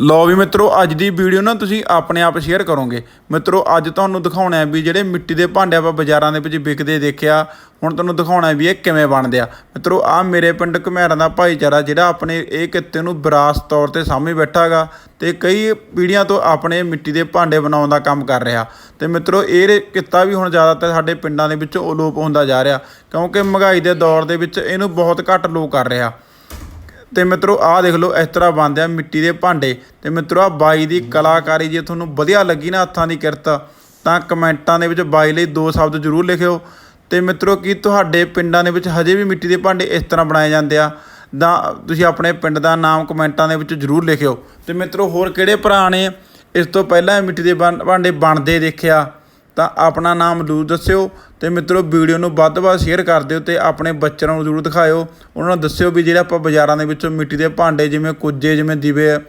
ਲਓ ਵੀ ਮਿੱਤਰੋ, ਅੱਜ ਦੀ ਵੀਡੀਓ ਨਾ ਤੁਸੀਂ ਆਪਣੇ ਆਪ ਸ਼ੇਅਰ ਕਰੋਗੇ। ਮਿੱਤਰੋ, ਅੱਜ ਤੁਹਾਨੂੰ ਦਿਖਾਉਣਾ ਹੈ ਵੀ ਜਿਹੜੇ ਮਿੱਟੀ ਦੇ ਭਾਂਡੇ ਆਪਾਂ ਬਾਜ਼ਾਰਾਂ ਦੇ ਵਿੱਚ ਵਿਕਦੇ ਦੇਖਿਆ, ਹੁਣ ਤੁਹਾਨੂੰ ਦਿਖਾਉਣਾ ਵੀ ਇਹ ਕਿਵੇਂ ਬਣਦੇ ਆ। ਮਿੱਤਰੋ ਆ ਮੇਰੇ ਪਿੰਡ ਘਮਿਆਰਾਂ ਦਾ ਭਾਈਚਾਰਾ ਜਿਹੜਾ ਆਪਣੇ ਇਹ ਕਿੱਤੇ ਨੂੰ ਵਿਰਾਸਤ ਤੌਰ ਤੇ ਸਾਹਮਣੇ ਬੈਠਾ ਗਾ ਤੇ ਕਈ ਪੀੜ੍ਹੀਆਂ ਤੋਂ ਆਪਣੇ ਮਿੱਟੀ ਦੇ ਭਾਂਡੇ ਬਣਾਉਣ ਦਾ ਕੰਮ ਕਰ ਰਿਹਾ। ਤੇ ਮਿੱਤਰੋ, ਇਹ ਕਿੱਤਾ ਵੀ ਹੁਣ ਜ਼ਿਆਦਾਤਰ ਸਾਡੇ ਪਿੰਡਾਂ ਦੇ ਵਿੱਚ ਅਲੋਪ ਹੁੰਦਾ ਜਾ ਰਿਹਾ ਕਿਉਂਕਿ ਮਹਿੰਗਾਈ ਦੇ ਦੌਰ ਦੇ ਵਿੱਚ ਇਹਨੂੰ ਬਹੁਤ ਘੱਟ ਲੋਕ ਕਰ ਰਿਹਾ। ਤੇ ਮਿੱਤਰੋ, ਆਹ ਦੇਖ ਲਓ, ਇਸ ਤਰ੍ਹਾਂ ਬਣਦੇ ਆ ਮਿੱਟੀ ਦੇ ਭਾਂਡੇ। ਤੇ ਮਿੱਤਰੋ ਆ ਬਾਈ ਦੀ ਕਲਾਕਾਰੀ ਜੇ ਤੁਹਾਨੂੰ ਵਧੀਆ ਲੱਗੀ ਨਾ ਹੱਥਾਂ ਦੀ ਕਿਰਤ, ਤਾਂ ਕਮੈਂਟਾਂ ਦੇ ਵਿੱਚ ਬਾਈ ਲਈ ਦੋ ਸ਼ਬਦ ਜ਼ਰੂਰ ਲਿਖਿਓ। ਤੇ ਮਿੱਤਰੋ, ਕੀ ਤੁਹਾਡੇ ਪਿੰਡਾਂ ਦੇ ਵਿੱਚ ਹਜੇ ਵੀ ਮਿੱਟੀ ਦੇ ਭਾਂਡੇ ਇਸ ਤਰ੍ਹਾਂ ਬਣਾਏ ਜਾਂਦੇ ਆ? ਦਾ ਤੁਸੀਂ ਆਪਣੇ ਪਿੰਡ ਦਾ ਨਾਮ ਕਮੈਂਟਾਂ ਦੇ ਵਿੱਚ ਜ਼ਰੂਰ ਲਿਖਿਓ। ਤੇ ਮਿੱਤਰੋ, ਹੋਰ ਕਿਹੜੇ ਭਰਾ ਨੇ ਇਸ ਤੋਂ ਪਹਿਲਾਂ ਮਿੱਟੀ ਦੇ ਬਣ- ਭਾਂਡੇ ਬਣਦੇ ਦੇਖਿਆ? ਤਾਂ ਆਪਣਾ ਨਾਮ ਜ਼ਰੂਰ ਦੱਸਿਓ ਅਤੇ ਮਿੱਤਰੋ ਵੀਡੀਓ ਨੂੰ ਵੱਧ ਤੋਂ ਵੱਧ ਸ਼ੇਅਰ ਕਰ ਦਿਓ ਅਤੇ ਆਪਣੇ ਬੱਚਿਆਂ ਨੂੰ ਜ਼ਰੂਰ ਦਿਖਾਇਓ। ਉਹਨਾਂ ਨੂੰ ਦੱਸਿਓ ਵੀ ਜਿਹੜੇ ਆਪਾਂ ਬਾਜ਼ਾਰਾਂ ਦੇ ਵਿੱਚੋਂ ਮਿੱਟੀ ਦੇ ਭਾਂਡੇ ਜਿਵੇਂ ਕੁੱਜੇ, ਜਿਵੇਂ ਦੀਵੇ